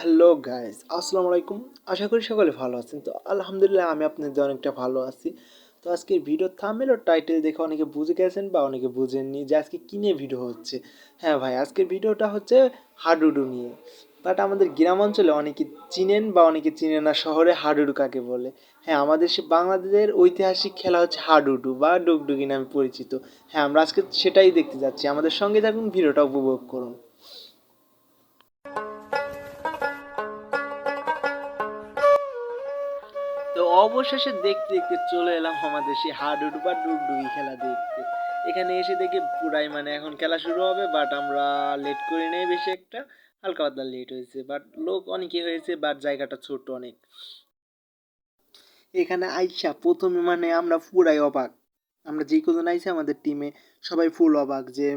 Hello guys আসসালামু আলাইকুম। আশা করি সকলে ভালো আছেন। তো আলহামদুলিল্লাহ, আমি আপনাদের অনেকটা ভালো আছি। তো আজকে ভিডিও থামেল ও টাইটেল দেখে অনেকে বুঝে গেছেন বা অনেকে বুঝেননি যে আজকে কী নিয়ে ভিডিও হচ্ছে। হ্যাঁ ভাই, আজকের ভিডিওটা হচ্ছে হাডুডু নিয়ে। বাট আমাদের গ্রাম অঞ্চলে অনেকে চিনেন বা অনেকে চিনেন না শহরে হাডুডু কাকে বলে। হ্যাঁ আমাদের সে বাংলাদেশের ঐতিহাসিক খেলা হচ্ছে হাডুডু বা ডুগডুগি নামে পরিচিত। হ্যাঁ আমরা আজকে সেটাই দেখতে যাচ্ছি। আমাদের সঙ্গে থাকুন ভিডিওটা উপভোগ করুন। অবশেষে দেখতে দেখতে চলে এলাম আমাদের সেই হাডুডু বা ডুগডুগি খেলা দেখতে। এখানে এসে দেখি পুরাই মানে এখন খেলা শুরু হবে বাট আমরা লেট করি নাই বেশি একটা। হালকা পাতলা লেট হয়েছে বাট লোক অনেকে হয়েছে বাট জায়গাটা ছোট অনেক। এখানে আইসা প্রথমে মানে আমরা পুরাই অবাক। আমরা যে কজন আইসি আমাদের টিমে সবাই ফুল অবাক যে,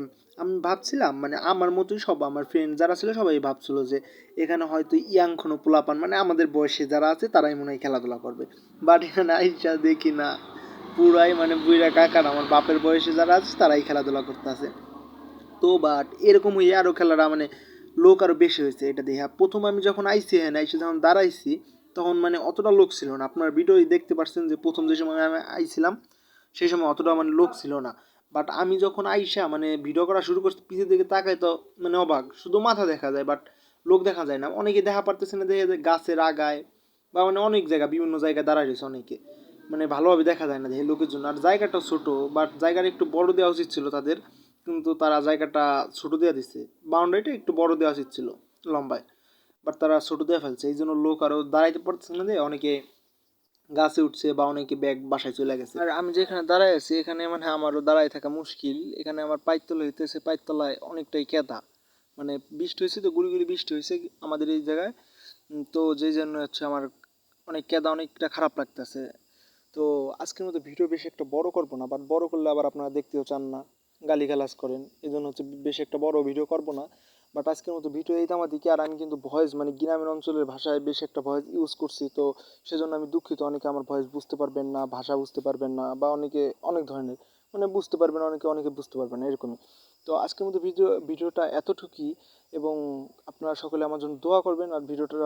আমি ভাবছিলাম মানে আমার মতোই সব আমার ফ্রেন্ড যারা ছিল সবাই ভাবছিল যে, এখানে হয়তো ইয়াং কোনো পোলাপান মানে আমাদের বয়সে যারা আছে তারাই মনে হয় খেলাধুলা করবে। বাট এখানে আইসা দেখি না, পুরাই মানে বুইরা কাকার, আমার বাপের বয়সে যারা আছে তারাই খেলাধুলা করতেছে। তো বাট এরকম হয়ে আরও খেলাটা মানে লোক আরও বেশি হয়েছে, এটা দেখে। প্রথম আমি যখন আইসি হ্যাঁ আইসি যখন দাঁড়াইছি, তখন মানে অতটা লোক ছিল না। আপনার ভিডিও দেখতে পাচ্ছেন যে, প্রথম যে সময় আমি আইছিলাম সেই সময় অতটা মানে লোক ছিল না। বাট আমি যখন আইসা মানে ভিডিও করা শুরু করছি পিছের দিকে তাকাই তো মানে অবাক। শুধু মাথা দেখা যায় বাট লোক দেখা যায় না। অনেকে দেখা পারতেছে না, দেখে যে গাছের আগায় বা মানে অনেক জায়গা, বিভিন্ন জায়গায় দাঁড়ায় রয়েছে অনেকে। মানে ভালোভাবে দেখা যায় না দেখে লোকের জন্য। আর জায়গাটা ছোট বাট জায়গাটা একটু বড় দেওয়া উচিত ছিল তাদের। কিন্তু তারা জায়গাটা ছোট দেওয়া দিচ্ছে বাউন্ডারিটা একটু বড় দেওয়া উচিত ছিল লম্বায়। বাট তারা ছোট দেওয়া ফেলছে। এই জন্য লোক আরও দাঁড়াইতে পারতেছে না যে অনেকে গাছে উঠছে বা অনেকে ব্যাগ বাসায় চলে গেছে। আর আমি যেখানে দাঁড়ায় আছি, এখানে মানে আমারও দাঁড়ায় থাকা মুশকিল। এখানে আমার পাইতলা হইতেছে পাইতলায় অনেকটাই কেদা। মানে বৃষ্টি হয়েছে তো, গুড়ি গুড়ি বৃষ্টি হয়েছে আমাদের এই জায়গায়। তো যেই জন্য হচ্ছে আমার অনেক কেদা অনেকটা খারাপ লাগতেছে। তো আজকের মতো ভিডিও বেশি একটা বড় করব না বাট বড় করলে আবার আপনারা দেখতেও চান না, গালিগালাজ করেন। এই জন্য হচ্ছে বেশি একটা বড় ভিডিও করব না। বাট আজকের মতো ভিডিও এই আমার দিকে আর আমি কিন্তু ভয়েস মানে গ্রামের অঞ্চলের ভাষায় বেশি একটা ভয়েস ইউজ করছি, তো সেজন্য আমি দুঃখিত, অনেকে আমার ভয়েস বুঝতে পারবেন না, ভাষা বুঝতে পারবেন না, বা অনেকে, অনেক ধরনের মানে বুঝতে পারবেন, অনেকে অনেকে বুঝতে পারবেন না, এরকমই। তো আজকের মতো ভিডিও ভিডিওটা এতটুকুই। এবং আপনারা সকলে আমার জন্য দোয়া করবেন আর ভিডিওটা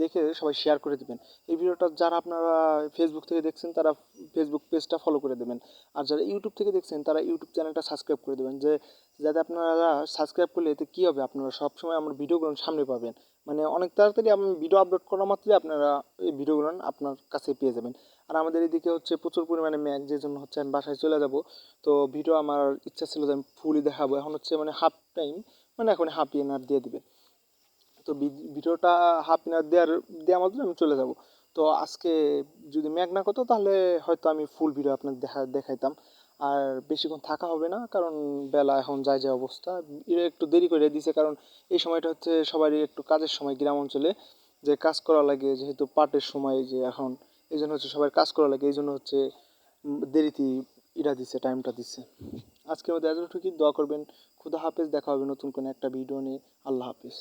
দেখে সবাই শেয়ার করে দেবেন। এই ভিডিওটা যারা আপনারা ফেসবুক থেকে দেখছেন, তারা ফেসবুক পেজটা ফলো করে দেবেন। আর যারা ইউটিউব থেকে দেখছেন, তারা ইউটিউব চ্যানেলটা সাবস্ক্রাইব করে দেবেন। যে যাতে আপনারা সাবস্ক্রাইব করলে এতে কী হবে? আপনারা সবসময় আমার ভিডিওগুলো সামনে পাবেন। মানে অনেক তাড়াতাড়ি আমি ভিডিও আপলোড করা মাত্রই আপনারা এই ভিডিওগুলো আপনার কাছে পেয়ে যাবেন। আর আমাদের এদিকে হচ্ছে প্রচুর পরিমাণে ম্যাগ যে জন্য হচ্ছে আমি বাসায় চলে যাব। তো ভিডিও আমার ইচ্ছা ছিল যে আমি ফুলই দেখাবো। এখন হচ্ছে মানে হাফ টাইম মানে এখন হাফ ইনার দিয়ে দিবে। তো ভিডিওটা হাফ ইনার দেওয়ার দেওয়া মাত্র আমি চলে যাব। তো আজকে যদি ম্যাগ না করতো তাহলে হয়তো আমি ফুল ভিডিও আপনার দেখা, দেখাইতাম। আর বেশিক্ষণ থাকা হবে না, কারণ বেলা এখন যায় যে অবস্থা। একটু দেরি করে দিছে, কারণ এই সময়টা হচ্ছে সবারই একটু কাজের সময় গ্রাম অঞ্চলে। যে কাজ করা লাগে, যেহেতু পাটের সময় যে এখন, এই জন্য হচ্ছে সবার কাজ করা লাগে, এই জন্য হচ্ছে দেরিতে ইরা দিছে টাইমটা দিছে। আজকের মধ্যে এতটুকুই। দোয়া করবেন। খুদা হাফেজ, দেখা হবে নতুন কোনো একটা ভিডিও নিয়ে। আল্লাহ হাফেজ।